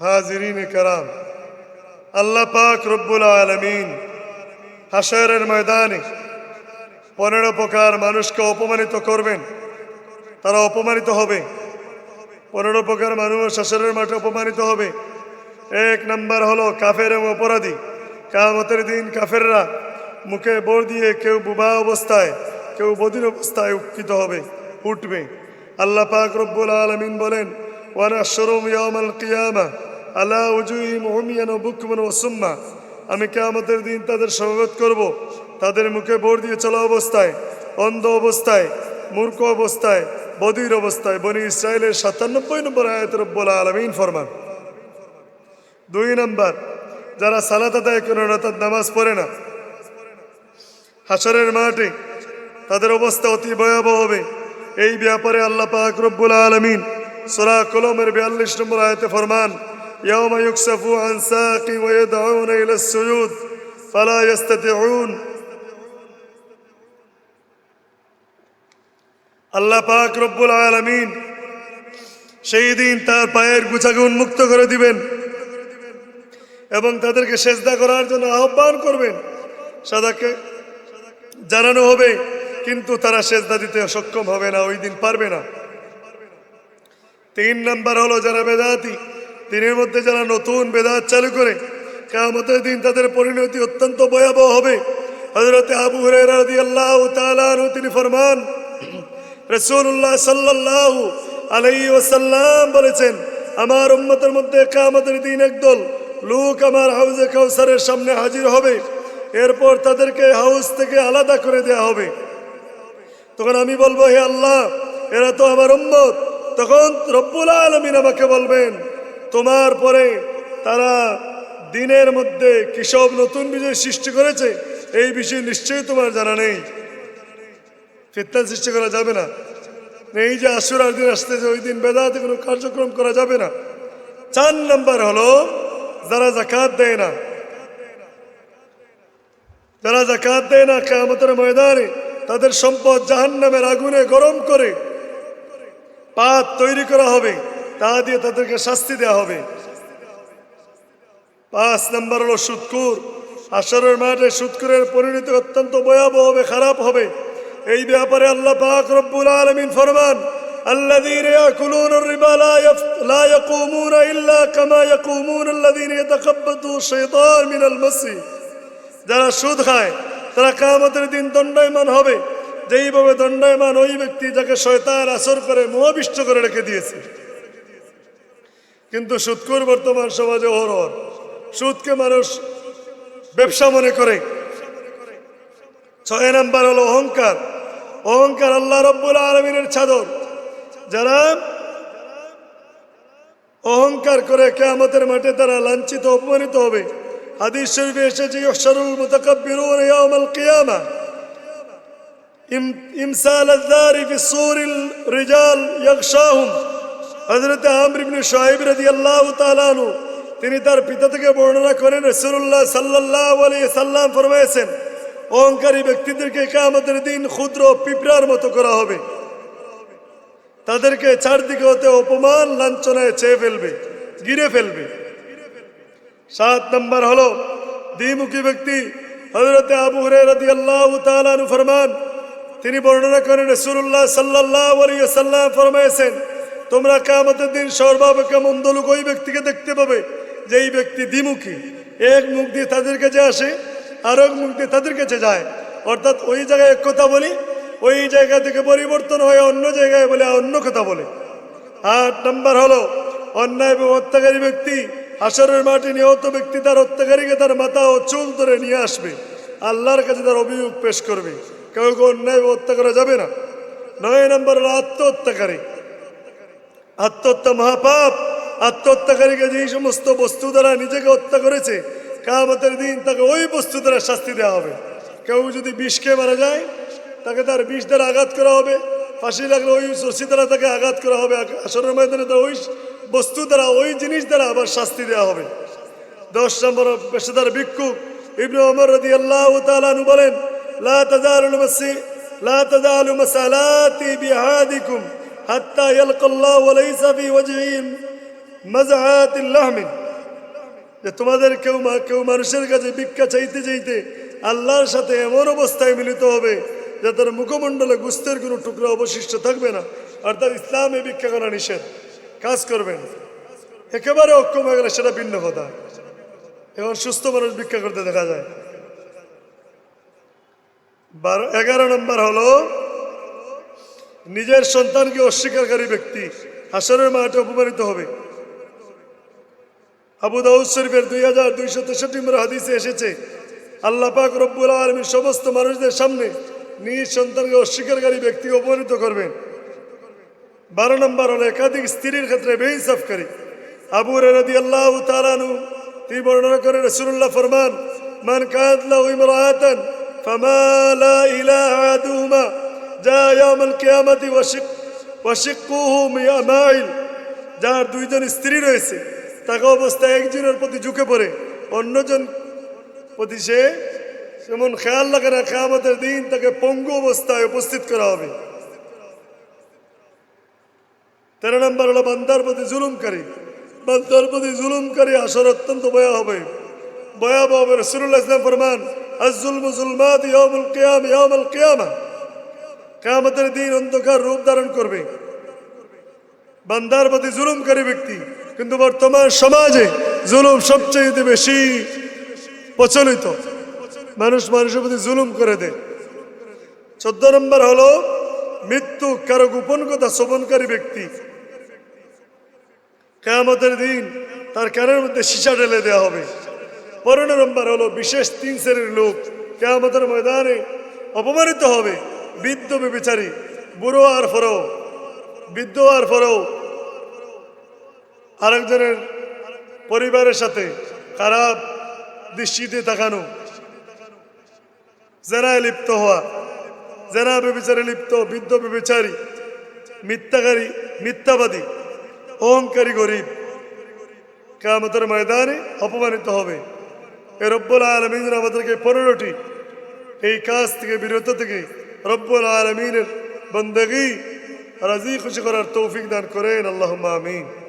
হাজিরিন কারাম, আল্লাহ পাক রব্বুল আলমিন হাসরের ময়দানে পনেরো প্রকার মানুষকে অপমানিত করবেন। তারা অপমানিত হবে। পনেরো প্রকার মানুষ হাসরের মাঠে অপমানিত হবে। এক নাম্বার হলো কাফের এবং অপরাধী। কামতের দিন কাফেররা মুখে বোর দিয়ে কেউ বুবা অবস্থায়, কেউ বদির অবস্থায় উৎকিত হবে, উঠবে। আল্লাহ পাক রব্বুল আলমিন বলেন কিয়ামা আলা উজুহিম উমিয়ান ও বুকমান ও সুম্মা আমি কেয়ামতের দিন তাদের স্বাগত করব। তাদের মুখে বোর দিয়ে চলা অবস্থায়, অন্ধ অবস্থায়, মূর্খ অবস্থায়, বদির অবস্থায়, বনি ইসরায়েলের সাতানব্বই নম্বর আয়াত রব্বুল আলমিন ফরমান। দুই নম্বর, যারা সালাত আদায় করে না অর্থাৎ নামাজ পড়ে না। হাসরের মাঠে তাদের অবস্থা অতি ভয়াবহ হবে। এই ব্যাপারে আল্লাহ পাক রব্বুল আলমিন সোরা কলমের বিয়াল্লিশ নম্বর আয়তে ফরমান يوم يكشف عن ساق ويدعون إلى السجود فلا يستطيعون আল্লাহ পাক রব্বুল আলমিন সেই দিন তার পায়ের গুছাকে উন্মুক্ত করে দিবেন এবং তাদেরকে সেজদা করার জন্য আহ্বান করবেন সাদাকে জানানো হবে কিন্তু তারা সেজদা দিতে সক্ষম হবে না ওই দিন পারবে না তিন নাম্বার হলো যারা বেদাতি দিনের মধ্যে যারা নতুন বেদাত চালু করে কেমতের দিন তাদের পরিণতি অত্যন্ত ভয়াবহ হবে। হজরতে আবু হরাদি আল্লাহ তিনি ফরমান রসুল্লাহ সাল্লাহ আলাই ওসাল্লাম বলেছেন, আমার উম্মতের মধ্যে কামতের দিন একদল লোক আমার হাউজে কাউসারের সামনে হাজির হবে। এরপর তাদেরকে হাউস থেকে আলাদা করে দেয়া হবে। তখন আমি বলব, হে আল্লাহ, এরা তো আমার উম্মত। তখন রব্বুল আলমিন আমাকে বলবেন, তোমার পরে তারা দিনের মধ্যে কিসব নতুন বিষয় সৃষ্টি করেছে, এই বিষয়ে নিশ্চয়ই তোমার জানা নেই। ফিতনা সৃষ্টি করা যাবে না। এই যে আশুরার দিন আসতেছে, ওই দিন বেদাতে কোনো কার্যক্রম করা যাবে না। চার নাম্বার হলো, যারা জাকাত দেয় না, যারা জাকাত দেয় না কেমতের ময়দানে তাদের সম্পদ জাহান নামের আগুনে গরম করে পাত তৈরি করা হবে তা দিয়ে তাদেরকে শাস্তি দেওয়া হবে পাঁচ নম্বর হলো সুৎকুর আসরের মাঠে সুৎকুরের পরিণতি অত্যন্ত ভয়াবহ হবে খারাপ হবে এই ব্যাপারে আল্লাহ পাক রব্বুল আলমিন ফরমান الذين يأكلون الربا لا, يف... لا يقومون إلا كما يقومون الذين يتخبطوا الشيطان من المسي যারা সুদ খায় তারা কামতের দিন দণ্ডায়মান হবে যেইভাবে দণ্ডায়মান ওই ব্যক্তি যাকে শয়তান আসর করে মোহাবিষ্ট করে রেখে দিয়েছে। কিন্তু সুৎকুর বর্তমান সমাজে হরর সুদকে মানুষ ব্যবসা মনে করে। ছয় নাম্বার হলো অহংকার। অহংকার আল্লাহ রব্বুল আলমিনের চাদর। যারা অহংকার করে কেয়ামতের মাঠে তারা লাঞ্ছিত, অপমানিত হবে। হাদিস শরীফে এসেছে কিয়ামা। ইমসাল আয-যারি ফি সূরিল রিজাল ইয়াগশাহুম হযরত আমর ইবনে শুআইব রাদিয়াল্লাহু তাআলা আনহু তিনি তার পিতা থেকে বর্ণনা করেন, রাসূলুল্লাহ সাল্লাল্লাহু আলাইহি সাল্লাম ফরমায়েছেন, অহংকারী ব্যক্তিদেরকে কিয়ামতের দিন ক্ষুদ্র পিঁপড়ার মতো করা হবে। তাদেরকে চারদিকে হতে অপমান, লাঞ্ছনায় চেয়ে ফেলবে, গিরে ফেলবে। সাত নম্বর হলো, দ্বিমুখী ব্যক্তি হজরতে আবু হুরায়রা আল্লাহ তাআলা ফরমান তিনি বর্ণনা করেন, রাসূলুল্লাহ সাল্লাল্লাহু আলাইহি সাল্লাম ফরমায়েছেন, তোমরা কিয়ামতের দিন সর্বাপেক্ষা মন্দ লোক ওই ব্যক্তিকে দেখতে পাবে, যে এই ব্যক্তি দ্বিমুখী। এক মুখ দিয়ে তাদের কাছে আসে আর এক মুখ দিয়ে তাদের কাছে যায়। অর্থাৎ ওই জায়গায় এক কথা বলি, ওই জায়গা থেকে পরিবর্তন হয়ে, অন্য জায়গায় বলে অন্য কথা বলে। আট নম্বর হলো, অন্যায় এবং হত্যাকারী ব্যক্তি আসরের মাটি নিহত ব্যক্তি তার হত্যাকারীকে তার মাথা ও চুল ধরে নিয়ে আসবে। আল্লাহর কাছে তার অভিযোগ পেশ করবে। কেউ কেউ অন্যায় হত্যা করা যাবে না। নয় নম্বর হলো আত্মহত্যাকারী। আত্মহত্যা মহাপাপ। আত্মহত্যাকারীকে যেই সমস্ত বস্তু দ্বারা নিজেকে হত্যা করেছে কামতের দিন তাকে ওই বস্তু দ্বারা শাস্তি দেওয়া হবে। কেউ যদি বিষ খেয়ে মারা যায়, তাকে তার বিষ দ্বারা আঘাত করা হবে। ফাঁসি লাগলে ওই রশি দ্বারা তাকে আঘাত করা হবে। আসরের ময়দানে তার ওই বস্তু দ্বারা, ওই জিনিস দ্বারা আবার শাস্তি দেওয়া হবে। দশ নম্বর পেশাদার ভিক্ষুক ইবনু ওমর রাদি আল্লাহ তালু বলেন লা তাজালুল মাসি লা তাজালু মাসালাতি বিহাদিকুম হাত্তা ইয়ালকাল্লাহু ওয়া লাইসা ফি ওয়াজহি মাজাহাতিল্লাহমিন যে তোমাদের কেউ মা কেউ মানুষের কাছে ভিক্ষা চাইতে চাইতে আল্লাহর সাথে এমন অবস্থায় মিলিত হবে যে তার মুখমণ্ডলে গুস্তের কোনো টুকরা অবশিষ্ট থাকবে না অর্থাৎ ইসলামে ভিক্ষা করা নিষেধ। কাজ করবেন। একেবারে অক্ষম হয়ে গেলে সেটা ভিন্ন কথা। এখন সুস্থ মানুষ ভিক্ষা করতে দেখা যায়। বারো, এগারো নম্বর হলো, নিজের সন্তানকে অস্বীকারী ব্যক্তি হাসরের মাঠে অপমানিত হবে। আবু দাউদ শরীফের দুই হাজার দুইশো তেষট্টি নম্বর হাদিসে এসেছে, আল্লাহ পাক রব্বুল আলমীর সমস্ত মানুষদের সামনে নিজ সন্তানকে অস্বীকারী ব্যক্তি অপমানিত করবেন। বারো নম্বর হলো, একাধিক স্ত্রীর ক্ষেত্রে বেইনসাফকারী। আবু রাদি আল্লাহ তালানু তিনি বর্ণনা করেন রসুল্লাহ ফরমান, মান কাদলা ইমরাতান فما لا إله أحدهما جاء يوم القيامة وشق وشقه مائل যার দুইজন স্ত্রী রয়েছে তাকে অবস্থায় একজনের প্রতি ঝুঁকে পড়ে অন্যজন প্রতি সে যেমন খেয়াল লাগে না খেয়ামতের দিন তাকে পঙ্গু অবস্থায় উপস্থিত করা হবে তেরো নম্বর হলো বান্দার প্রতি জুলুমকারী বান্দার প্রতি জুলুমকারী আসর অত্যন্ত ভয়া হবে ভয়াবহ রসুল্লাহ ইসলাম ফরমান আজুল মুসলমাত ইয়ামুল কিয়াম ইয়ামুল কিয়ামা। কিয়ামতের দিন অন্ধকার রূপ ধারণ করবে। বান্দার প্রতি জুলুমকারী ব্যক্তি, কিন্তু বর্তমান সমাজে জুলুম সবচেয়ে বেশি প্রচলিত। মানুষ মানুষের প্রতি জুলুম করে দেয়। চোদ্দ নম্বর হলো, মৃত্যু কারও গোপন কথা, শোভনকারী ব্যক্তি। কেয়ামতের দিন তার কানের মধ্যে সীসা ঢেলে দেওয়া হবে। পনেরো নম্বর হলো বিশেষ তিন শ্রেণির লোক। কেয়ামতের ময়দানে অপমানিত হবে বৃদ্ধ বেবিচারী বুড়ো আর ফরো। বৃদ্ধ আর ফরো। আরেকজনের পরিবারের সাথে খারাপ দৃষ্টিতে তাকানো। জেনায় লিপ্ত হওয়া। জেনা বেবিচারে লিপ্ত বৃদ্ধ বেবিচারী মিথ্যাকারী, মিথ্যাবাদী, অহংকারী গরিব। কামতের ময়দানে অপমানিত হবে। রব্বুল আলমিন আমাদেরকে পনেরোটি এই কাজ থেকে, বিরত থেকে রব্বুল আলমিনের বন্দগি রাজি খুশি করার তৌফিক দান করেন। আল্লাহ আমিন।